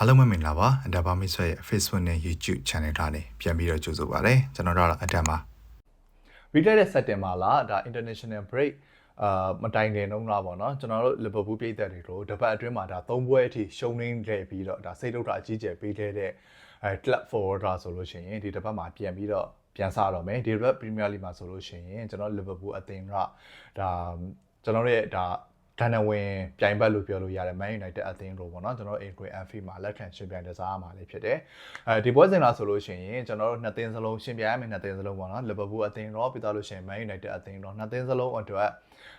အားလုံးပဲမင်္ဂလာပါအဒါဘာမစ်ဆွဲရဲ့ Facebook နဲ့ YouTube Channel ထားနေပြန်ပြီးတော့ကြိုဆိုပါရစေကျွန်တော်တို့ကတော့အဒါပါပြီးခဲ့တဲ့စက်တင်ဘာလာဒါ international break အာမတိုင်ခင်တုန်းကပေါ့နော်ကျွန်တော်တို့ Liverpool ပြည်သက်တွေကိုတပတ်အတွင်းမှာဒါ၃ပွဲအထိရှုံးနေခဲ့ပြီးတော့ဒါစိတ်ဒုက္ခအကြီးကျယ်ပေးခဲ့တဲ့အဲ club forwarder ဆိုလို့ရှိရင်ဒီတစ်ပတ်မှာပြန်ပြီးတော့ပြန်စားတော့မယ်ဒီတစ်ပတ် Premier League မှာဆိုလို့ရှိရင်ကျွန်တော် Liverpool အသင်းကဒါကျွန်တော်တို့ရဲ့ဒါ ဒန်နဝင်ပြိုင်ဘက်လို့ပြောလို့ရတယ် Man United အသင်းတို့ပေါ့နော်ကျွန်တော်တို့ Adrian Anfield မှာလက်ခံရှင်ပြိုင်တစားမှာလေးဖြစ်တယ်အဲဒီပွဲစဉ်လာဆိုလို့ရှိရင်ကျွန်တော်တို့နှစ်သင်းစလုံးရှင်ပြိုင်ရမယ်နှစ်သင်းစလုံးပေါ့နော် Liverpool အသင်းတော့ပြီးသားလို့ရှိရင် Man United အသင်းတော့နှစ်သင်းစလုံးအတွက်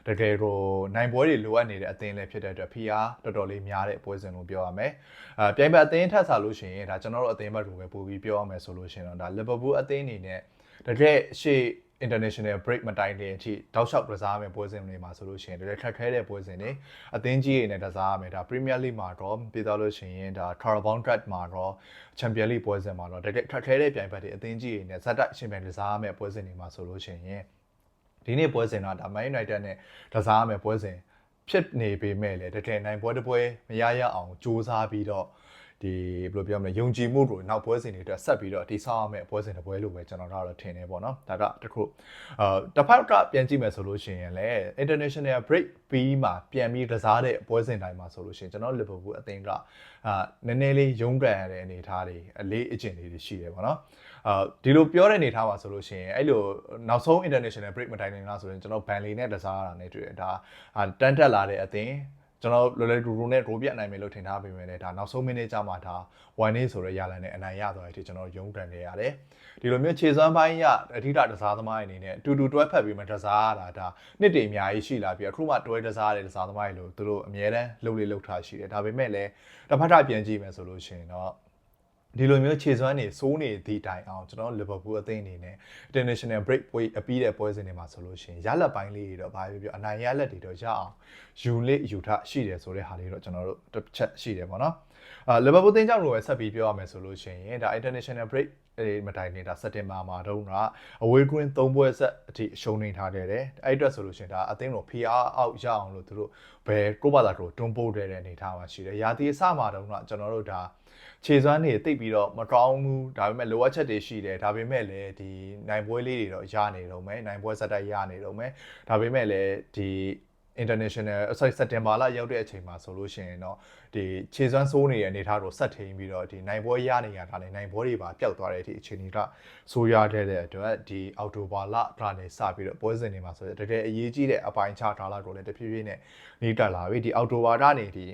တကယ်ကိုနိုင်ပွဲတွေလိုအပ်နေတဲ့အသင်းလည်းဖြစ်တဲ့အတွက် PR တော်တော်လေးများတဲ့ပွဲစဉ်လို့ပြောရမယ်အဲပြိုင်ဘက်အသင်းထက်စားလို့ရှိရင်ဒါကျွန်တော်တို့အသင်းဘက်လိုပဲပို့ပြီးပြောရမယ်ဆိုလို့ရှိရင်တော့ဒါ Liverpool အသင်းအနေနဲ့တကယ်ရှေ့ international break မတိုင်တဲ့အထိတောက်လျှောက်ကစားမယ်ပွဲစဉ်တွေမှာဆိုလို့ရှိရင်တကယ်ခက်ခဲတဲ့ပွဲစဉ်တွေအသင်းကြီးတွေနဲ့ကစားရမယ်ဒါ Premier League မှာတော့ပြီးတော့လို့ရှိရင်ဒါ Carabao Cup မှာတော့ Champion League ပွဲစဉ်မှာတော့တကယ်ခက်ခဲတဲ့ပြိုင်ဘက်တွေအသင်းကြီးတွေနဲ့ဇက်တိုက်ရှင်ပြိုင်ကစားရမယ်ပွဲစဉ်တွေမှာဆိုလို့ရှိရင်ဒီနေ့ပွဲစဉ်တော့ဒါ Man United နဲ့ကစားရမယ်ပွဲစဉ်ဖြစ်နေပေမဲ့လည်းတကယ်နိုင်ပွဲတစ်ပွဲမရရအောင်စူးစမ်းပြီးတော့ ဒီဘယ်လိုပြောမလဲယုံကြည်မှုကိုနောက်ပွဲစဉ်တွေအတွက်ဆက်ပြီးတော့တိဆောက်ရမယ့်ပွဲစဉ်တစ်ပွဲလို့ပဲကျွန်တော်တို့ထင်နေပေါ့နော်ဒါကတခုအာတစ်ဖက်ကပြန်ကြည့်မယ်ဆိုလို့ရှိရင်လည်း international break ပြီးမှပြန်ပြီးကစားတဲ့ပွဲစဉ်တိုင်းမှာဆိုလို့ရှိရင်ကျွန်တော် Liverpool အသင်းကအာနည်းနည်းလေးရုန်းကန်ရတဲ့အနေအထားတွေအလေးအကျင့်တွေရှိတယ်ပေါ့နော်အာဒီလိုပြောတဲ့အနေအထားပါဆိုလို့ရှိရင်အဲ့လိုနောက်ဆုံး international break မတိုင်ခင်ကဆိုရင်ကျွန်တော်ဘန်လီနဲ့ကစားရတာနဲ့တွေ့တယ်ဒါတန်တက်လာတဲ့အသင်း ကျွန်တော်လွယ်လွယ်တူတူနဲ့ goal ပြတ်နိုင်မယ်လို့ထင်ထားပေမဲ့လည်းဒါနောက်ဆုံးမိနစ်ကျမှဒါ1 day ဆိုရရလန်နဲ့အနိုင်ရသွားတဲ့အထိကျွန်တော်ရုံးကန်နေရတယ်ဒီလိုမျိုးခြေစွမ်းပိုင်းရအထီးတတစားသမားအနေနဲ့တူတူတွဲဖက်ပြီးမှတစားရတာဒါနှစ်တေအများကြီးရှိလာပြီးအခုမှတွဲတစားရတဲ့တစားသမားတွေလို့သူတို့အများတန်းလှုပ်လေးလှုပ်ထားရှိတယ်ဒါပေမဲ့လည်းတစ်ဖက်ထပြန်ကြည့်မယ်ဆိုလို့ရှိရင်တော့ ဒီလိုမျိုးခြေစွမ်းတွေစိုးနေသည့်တိုင်အောင်ကျွန်တော်လီဗာပူးအသင်းအနေနဲ့ international break ပွဲအပြီးတဲ့ပွဲစဉ်တွေမှာဆိုလို့ရှိရင်ရလက်ပိုင်းလေးတွေတော့ဘာပြောပြောအနိုင်ရလက်တွေတော့ရအောင်ယူလေးယူထရှိတယ်ဆိုတဲ့ဟာလေးတော့ကျွန်တော်တို့တစ်ချက်ရှိတယ်ပေါ့နော်အာလီဗာပူးသင်းကြောင့်လို့ပဲဆက်ပြီးပြောရမယ်ဆိုလို့ရှိရင်ဒါ international break အဲမတိုင်ခင်ဒါစက်တင်ဘာမှာတုန်းကအဝေးကွင်း၃ပွဲဆက်အထိရှုံးနေထားခဲ့တယ်အဲ့အတွက်ဆိုလို့ရှိရင်ဒါအသင်းကို PR အောက်ရအောင်လို့သူတို့ဘယ်ကိုပါတာတို့တွန်းပို့တဲ့အနေထားမှာရှိတယ်ရာသီအစမှာတုန်းကကျွန်တော်တို့ဒါ ခြေစွမ်းတွေတိတ်ပြီးတော့မကောင်းဘူးဒါပေမဲ့လိုအပ်ချက်တွေရှိတယ်ဒါပေမဲ့လည်းဒီနိုင်ပွဲလေးတွေတော့ရနေတော့မယ်နိုင်ပွဲစက်တိုက်ရနေတော့မယ်ဒါပေမဲ့လည်းဒီ international sorry စက်တင်ဘာလရောက်တဲ့အချိန်မှာဆိုလို့ရှိရင်တော့ဒီခြေစွမ်းဆိုးနေတဲ့အနေအထားကိုဆက်ထိန်ပြီးတော့ဒီနိုင်ပွဲရနေရတာလည်းနိုင်ပွဲတွေပါပျောက်သွားတဲ့အထိအခြေအနေကဆိုးရတဲ့အတွက်ဒီအော်တိုဘာလကနေစပြီးတော့ပွဲစဉ်တွေမှာဆိုတော့တကယ်အရေးကြီးတဲ့အပိုင်းခြားထားလာကိုလည်းတဖြည်းဖြည်းနဲ့နေတက်လာပြီဒီအော်တိုဘာကနေဒီ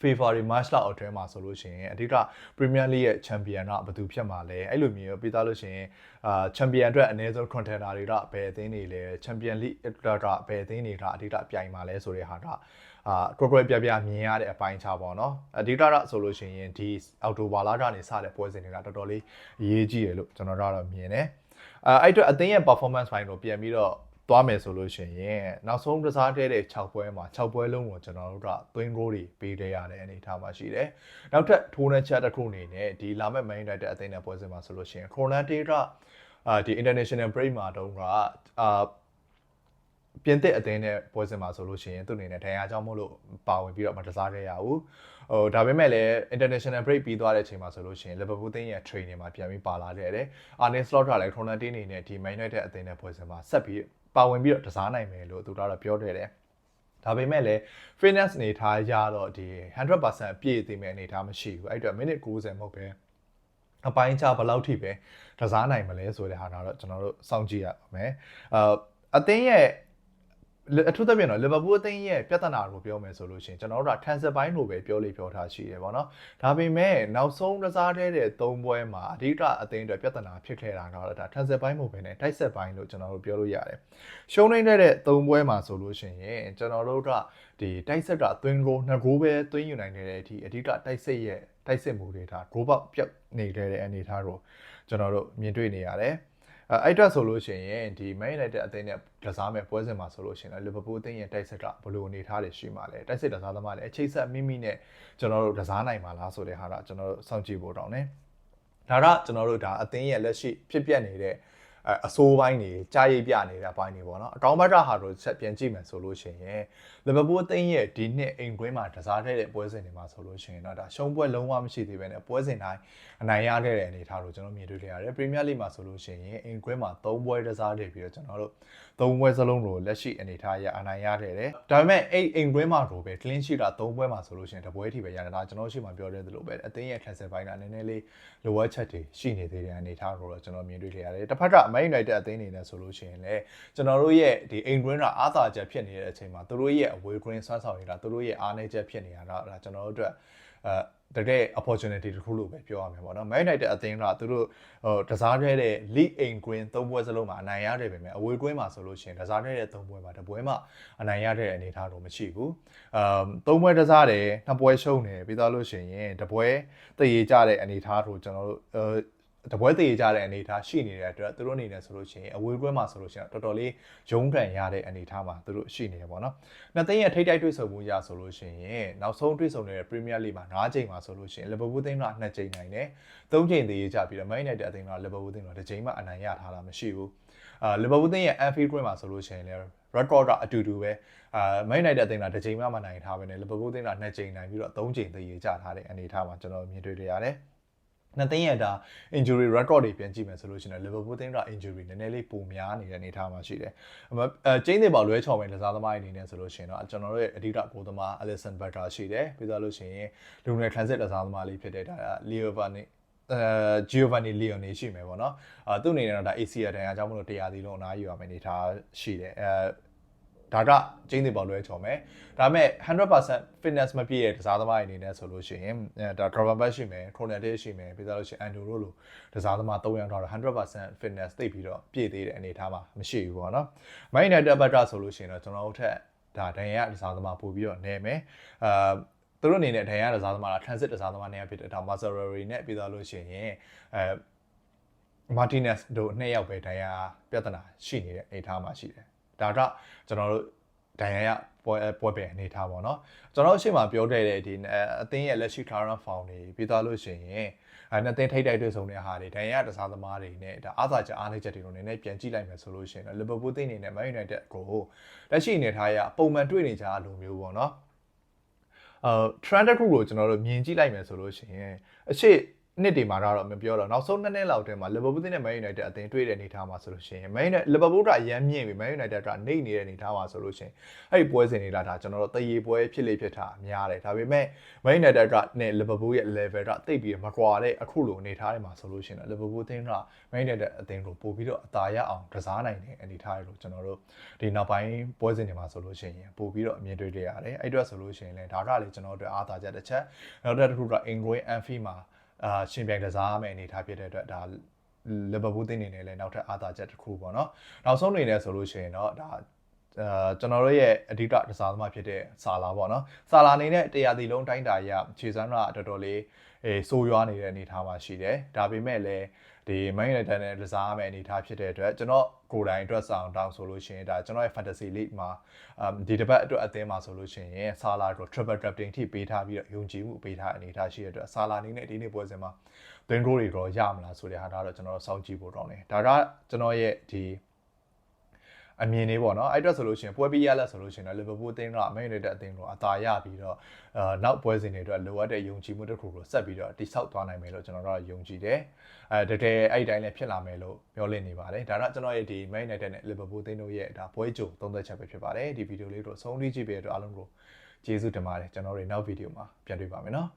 February March လအတွင်းမှာဆိုလို့ရှိရင်အဓိက Premier League ရဲ့ Champion ကဘယ်သူဖြစ်မှာလဲအဲ့လိုမျိုးပြီးသားလို့ရှိရင်အာ Champion အတွက်အနည်းဆုံး contender တွေကဘယ်အသင်းတွေလဲ Champion League အတွက်ကဘယ်အသင်းတွေကအဓိကပြိုင်မှာလဲဆိုတဲ့ဟာကအာကွက်ကွက်ပြပြမြင်ရတဲ့အပိုင်းခြားပေါ့နော်အဓိကတော့ဆိုလို့ရှိရင်ဒီအောက်တိုဘာလကနေစတဲ့ပွဲစဉ်တွေကတော်တော်လေးအရေးကြီးတယ်လို့ကျွန်တော်တို့ကတော့မြင်တယ်အဲအဲ့အတွက်အသင်းရဲ့ performance ပိုင်းကိုပြန်ပြီးတော့ သွားမယ်ဆိုလို့ရှိရင်နောက်ဆုံးကစားတဲ့တဲ့6ပွဲမှာ6ပွဲလုံးကိုကျွန်တော်တို့ကသွင်းဂိုးတွေပေးခဲ့ရတဲ့အနေအထားမှာရှိတယ်။နောက်ထပ်ထိုးနှက်ချက်တစ်ခုအနေနဲ့ဒီလာမဲ့ Man United အသင်းနဲ့ပွဲစဉ်မှာဆိုလို့ရှိရင် Cronate ကအာဒီ international break မှာတုန်းကအာပြင်သစ်အသင်းနဲ့ပွဲစဉ်မှာဆိုလို့ရှိရင်သူ့အနေနဲ့ဒဏ်ရာကြောင့်မို့လို့ပါဝင်ပြီးတော့မတစားခဲ့ရဘူး။ဟိုဒါပေမဲ့လည်း international break ပြီးသွားတဲ့အချိန်မှာဆိုလို့ရှိရင် Liverpool သင်းရဲ့ training မှာပြန်ပြီးပါလာခဲ့တယ်။ Arne Slot ကလည်း Cronate အနေနဲ့ဒီ Man United အသင်းနဲ့ပွဲစဉ်မှာဆက်ပြီး ပါဝင်ပြီးတော့တစားနိုင်မယ်လို့သူတို့ကတော့ပြောခဲ့တယ်ဒါပေမဲ့လည်း fitness အနေထားရတော့ဒီ100%အပြည့်သိမဲ့အနေထားမရှိဘူးအဲ့အတွက်မိနစ်90မဟုတ်ပဲအပိုင်းခြားဘယ်လောက်ထိပဲကစားနိုင်မလဲဆိုတဲ့ဟာတော့ကျွန်တော်တို့စောင့်ကြည့်ရမယ်အအသင်းရဲ့ အထူးသဖြင့်တော့လီဗာပူးအသင်းရဲ့ပြဿနာကိုပြောမယ်ဆိုလို့ရှိရင်ကျွန်တော်တို့က transfer ဘိုင်းလိုပဲပြောလို့ပြောထားရှိတယ်ပေါ့နော်ဒါပေမဲ့နောက်ဆုံးကစားတဲ့တဲ့၃ပွဲမှာအဓိကအသင်းအတွက်ပြဿနာဖြစ်ခဲ့တာကတော့ဒါ transfer ဘိုင်းမို့ပဲနဲ့တိုက်ဆက်ဘိုင်းလို့ကျွန်တော်တို့ပြောလို့ရတယ်ရှုံးနေတဲ့တဲ့၃ပွဲမှာဆိုလို့ရှိရင်ကျွန်တော်တို့ကဒီတိုက်ဆက်ကအသွင်းကိုနှစ်ဂိုးပဲသွင်းယူနိုင်ခဲ့တဲ့အထိအဓိကတိုက်ဆက်ရဲ့တိုက်စစ်မှုတွေဒါ group up ပြတ်နေတဲ့အနေအထားကိုကျွန်တော်တို့မြင်တွေ့နေရတယ် အဲ့အတွက်ဆိုလို့ရှိရင်ဒီ Man United အသင်းနဲ့ကစားမဲ့ပွဲစဉ်မှာဆိုလို့ရှိရင်လီဗာပူးအသင်းရဲ့တိုက်စစ်ကဘယ်လိုအနေထားတွေရှိမှလဲတိုက်စစ်ကစားသမားလည်းအချိတ်ဆက်မိမိနဲ့ကျွန်တော်တို့ကစားနိုင်မှာလားဆိုတဲ့ဟာကကျွန်တော်တို့စောင့်ကြည့်ဖို့တောင်းနေဒါကကျွန်တော်တို့ဒါအသင်းရဲ့လက်ရှိဖြစ်ပျက်နေတဲ့ အဲအဆိုးပိုင်းတွေကြားရိပ်ပြနေတဲ့ဘိုင်းတွေပေါ့နော်အကောင်းဘက်ကဟာတော့ဆက်ပြန်ကြည့်မယ်ဆိုလို့ရှိရင်လီဗာပူးအသင်းရဲ့ဒီနှစ်အိမ်ကွင်းမှာတစားတဲ့ပွဲစဉ်တွေမှာဆိုလို့ရှိရင်တော့ဒါရှုံးပွဲလုံးဝမရှိသေးပဲねပွဲစဉ်တိုင်းအနိုင်ရခဲ့တဲ့အနေအထားကိုကျွန်တော်မြင်တွေ့ခဲ့ရတယ်ပရီးမီးယားလိမှာဆိုလို့ရှိရင်အိမ်ကွင်းမှာ၃ပွဲတစားတယ်ပြီးတော့ကျွန်တော်တို့၃ပွဲစလုံးကိုလက်ရှိအနေအထားရအနိုင်ရခဲ့တယ်ဒါပေမဲ့အဲ့အိမ်ကွင်းမှာတော့ပဲ clean sheet တာ၃ပွဲမှာဆိုလို့ရှိရင်တပွဲထိပဲရတယ်ဒါကျွန်တော်ရှိမှပြောတဲ့သလိုပဲအသင်းရဲ့ transfer ဘိုင်းကနည်းနည်းလေးလိုအပ်ချက်တွေရှိနေသေးတဲ့အနေအထားကိုတော့ကျွန်တော်မြင်တွေ့ခဲ့ရတယ်တစ်ဖက်က Man United အသင်းအနေနဲ့ဆိုလို့ရှိရင်လည်းကျွန်တော်တို့ရဲ့ဒီအိမ်ကွင်းကအားသာချက်ဖြစ်နေတဲ့အချိန်မှာသူတို့ရဲ့အဝေးကွင်းဆွမ်းဆောင်နေတာသူတို့ရဲ့အားနည်းချက်ဖြစ်နေတာတော့ဒါကျွန်တော်တို့အတွက်အဲတကယ် opportunity တစ်ခုလို့ပဲပြောရမှာပေါ့နော် Man United အသင်းကသူတို့ဟိုတစားထဲတဲ့ League အိမ်ကွင်း၃ပွဲစလုံးမှာအနိုင်ရတယ်ပဲမယ်အဝေးကွင်းမှာဆိုလို့ရှိရင်တစားထဲတဲ့၃ပွဲမှာတစ်ပွဲမှအနိုင်ရတဲ့အနေအထားတော့မရှိဘူးအမ်၃ပွဲတစားတယ်နှစ်ပွဲရှုံးတယ်ပြီးသားလို့ရှိရင်တစ်ပွဲတည်ရကြတဲ့အနေအထားကိုကျွန်တော်တို့အဲ တပွဲတည်ကြတဲ့အနေအထားရှိနေတဲ့အတွက်သူတို့အနေနဲ့ဆိုလို့ရှိရင်အဝေးကွင်းမှာဆိုလို့ရှိရင်တော်တော်လေးရုန်းကန်ရတဲ့အနေအထားမှာသူတို့ရှိနေတယ်ပေါ့နော်။နှစ်သိန်းရဲ့ထိတ်တိုက်တွေ့ဆုံမှုရဆိုလို့ရှိရင်နောက်ဆုံးတွေ့ဆုံနေတဲ့ Premier League မှာ၅ချိန်မှာဆိုလို့ရှိရင် Liverpool သိန်းက2ချိန်နိုင်တယ်။3ချိန်တည်ကြပြီးတော့ Man United အသင်းက Liverpool သိန်းကတစ်ချိန်မှအနိုင်ရထားတာမရှိဘူး။အာ Liverpool သိန်းရဲ့ Anfield Green မှာဆိုလို့ရှိရင်လည်း record ကအတူတူပဲအာ Man United အသင်းကတစ်ချိန်မှမနိုင်ထားဘဲနဲ့ Liverpool သိန်းက2ချိန်နိုင်ပြီးတော့3ချိန်တည်ကြထားတဲ့အနေအထားမှာကျွန်တော်မြင်တွေ့ရရတယ်။ နှစ်သိန်းရဲ့ဒါ injury record တွေပြန်ကြည့်မယ်ဆိုလို့ရှိရင် Liverpool တင်းက injury နည်းနည်းလေးပိုများနေတဲ့အနေအထားမှာရှိတယ်။အဲကျင်းတွေပေါ်လွဲချော်မယ်လစားသမားအနေနဲ့ဆိုလို့ရှိရင်တော့ကျွန်တော်တို့ရဲ့အဓိကကိုသမား Alisson Becker ရှိတယ်။ပြီးတော့လို့ရှိရင် Lunar Transit လစားသမားလေးဖြစ်တဲ့ဒါ Leo Van အဲ Giovanni Leone ရှိမယ်ပေါ့နော်။အာသူ့အနေနဲ့တော့ဒါ ACL တန်ရာကြောင့်မလို့တရားသီလုံးအနားယူရမယ်အနေထားရှိတယ်။အဲ ဒါကကျင်းတွေပေါ်လွဲချော်မယ်ဒါပေမဲ့100% fitness မပြည့်တဲ့တစားသမားအနေနဲ့ဆိုလို့ရှိရင်ဒါ driver back ရှိမယ် chronometer ရှိမယ်ပြီးသားလို့ရှိရင် Andro လို့တစားသမား၃ယောက်တော့100% fitness သိပြီးတော့ပြည့်သေးတဲ့အနေအထားမှာမရှိဘူးပေါ့နော် Man United back ဆိုလို့ရှိရင်တော့ကျွန်တော်တို့ထက်ဒါဒဏ်ရာတစားသမားပို့ပြီးတော့နေမယ်အာသူတို့အနေနဲ့ဒဏ်ရာတစားသမားလား transit တစားသမားနေရာဖြစ်တဲ့ဒါ Maserati နဲ့ပြီးသားလို့ရှိရင်အဲ Martinez တို့နှစ်ယောက်ပဲဒဏ်ရာပြဿနာရှိနေတဲ့အနေအထားမှာရှိတယ် ဒါကကျွန်တော်တို့ဒိုင်ယာရပွဲပွဲပဲအနေထားပေါ့နော်ကျွန်တော်ရှေ့မှာပြောခဲ့တဲ့ဒီအသင်းရဲ့လက်ရှိ current form တွေပြီးသွားလို့ရှိရင်အဲနှစ်သင်းထိတ်တိုက်တွေ့ဆုံတဲ့ဟာတွေဒိုင်ယာတစားသမားတွေနဲ့ဒါအားသာချက်အားနည်းချက်တွေကိုနည်းနည်းပြန်ကြည့်လိုက်မယ်ဆိုလို့ရှိရင်လီဗာပူးသင်းအနေနဲ့ Man United ကိုလက်ရှိအနေထားရပုံမှန်တွေ့နေကြလိုမျိုးပေါ့နော်အဲ trend တစ်ခုကိုကျွန်တော်တို့မြင်ကြည့်လိုက်မယ်ဆိုလို့ရှိရင်အရှိ နှစ်တွေမှာတော့မပြောတော့နောက်ဆုံးနှစ်နှစ်လောက်တည်းမှာလီဗာပူးနဲ့မန်ယူနိုက်တက်အသင်းတွေ့တဲ့အနေထားမှာဆိုလို့ရှိရင်မန်ယူနိုက်လီဗာပူးကအရန်မြင့်ပြီမန်ယူနိုက်တက်ကနှိမ့်နေတဲ့အနေထားမှာဆိုလို့ရှိရင်အဲ့ဒီပွဲစဉ်တွေလာတာကျွန်တော်တို့တရေပွဲဖြစ်လေဖြစ်တာများတယ်ဒါပေမဲ့မန်ယူနိုက်တက်ကနဲ့လီဗာပူးရဲ့ level ကတိတ်ပြီးမကွာတဲ့အခုလိုအနေထားတွေမှာဆိုလို့ရှိရင်လီဗာပူးအသင်းကမန်ယူနိုက်တက်အသင်းကိုပို့ပြီးတော့အသာရအောင်ကစားနိုင်တဲ့အနေထားတွေလို့ကျွန်တော်တို့ဒီနောက်ပိုင်းပွဲစဉ်တွေမှာဆိုလို့ရှိရင်ပို့ပြီးတော့အမြင်တွေ့တွေ့ရတယ်အဲ့အတွက်ဆိုလို့ရှိရင်လည်းဒါကလေကျွန်တော်တို့အားသာချက်တစ်ချက်နောက်တစ်ခုက Ingrid Anfield မှာ အာရှင်ပြိုင်ကစားမယ်အနေထားဖြစ်တဲ့အတွက်ဒါလီဗာပူးတင်းနေနဲ့လည်းနောက်ထပ်အားသာချက်တစ်ခုပေါ့နော်နောက်ဆုံးအနေနဲ့ဆိုလို့ရှိရင်တော့ဒါအာကျွန်တော်တို့ရဲ့အဓိကတစားသမားဖြစ်တဲ့ဆာလာပေါ့နော်ဆာလာအနေနဲ့တရားတီလုံးတိုင်းတာရခြေစမ်းကတော်တော်လေးအေးစိုးရွားနေတဲ့အနေအထားမှာရှိတယ်ဒါပေမဲ့လည်း ဒီ Man United နဲ့ကစားမယ်အနေအထားဖြစ်တဲ့အတွက်ကျွန်တော်ကိုယ်တိုင်အတွက်ဆောင်တောင်းဆိုလို့ရှိရင်ဒါကျွန်တော်ရဲ့ Fantasy League မှာဒီတစ်ပတ်အတွက်အသင်းမှာဆိုလို့ရှိရင်ဆာလာကို Triple Captain ထိပေးထားပြီးတော့ယုံကြည်မှုပေးထားအနေအထားရှိတဲ့အတွက်ဆာလာအနေနဲ့ဒီနေ့ပွဲစဉ်မှာ twin goal တွေတော့ရမလားဆိုတဲ့ဟာတော့ကျွန်တော်တို့စောင့်ကြည့်ဖို့တော့နေဒါကကျွန်တော်ရဲ့ဒီ အမြင်လေးပေါ့နော်အဲ့အတွက်ဆိုလို့ရှိရင်ပွဲပြီးရလက်ဆိုလို့ရှိရင်တော့လီဗာပူးအသင်းကမန်ယူနိုက်တက်အသင်းကိုအသာရပြီးတော့အာနောက်ပွဲစဉ်တွေအတွက်လိုအပ်တဲ့ယုံကြည်မှုတစ်ခုကိုဆက်ပြီးတော့တိဆောက်သွားနိုင်မယ်လို့ကျွန်တော်တို့ကယုံကြည်တယ်အဲတကယ်အဲ့ဒီတိုင်းလည်းဖြစ်လာမယ်လို့ပြောလင့်နေပါတယ်ဒါတော့ကျွန်တော်ရဲ့ဒီမန်ယူနိုက်တက်နဲ့လီဗာပူးအသင်းတို့ရဲ့ဒါပွဲကြိုသုံးသက်ချက်ပဲဖြစ်ပါတယ်ဒီဗီဒီယိုလေးတို့အဆုံးထိကြည့်ပေးတဲ့အတွက်အားလုံးကိုကျေးဇူးတင်ပါတယ်ကျွန်တော်တို့နောက်ဗီဒီယိုမှာပြန်တွေ့ပါမယ်နော်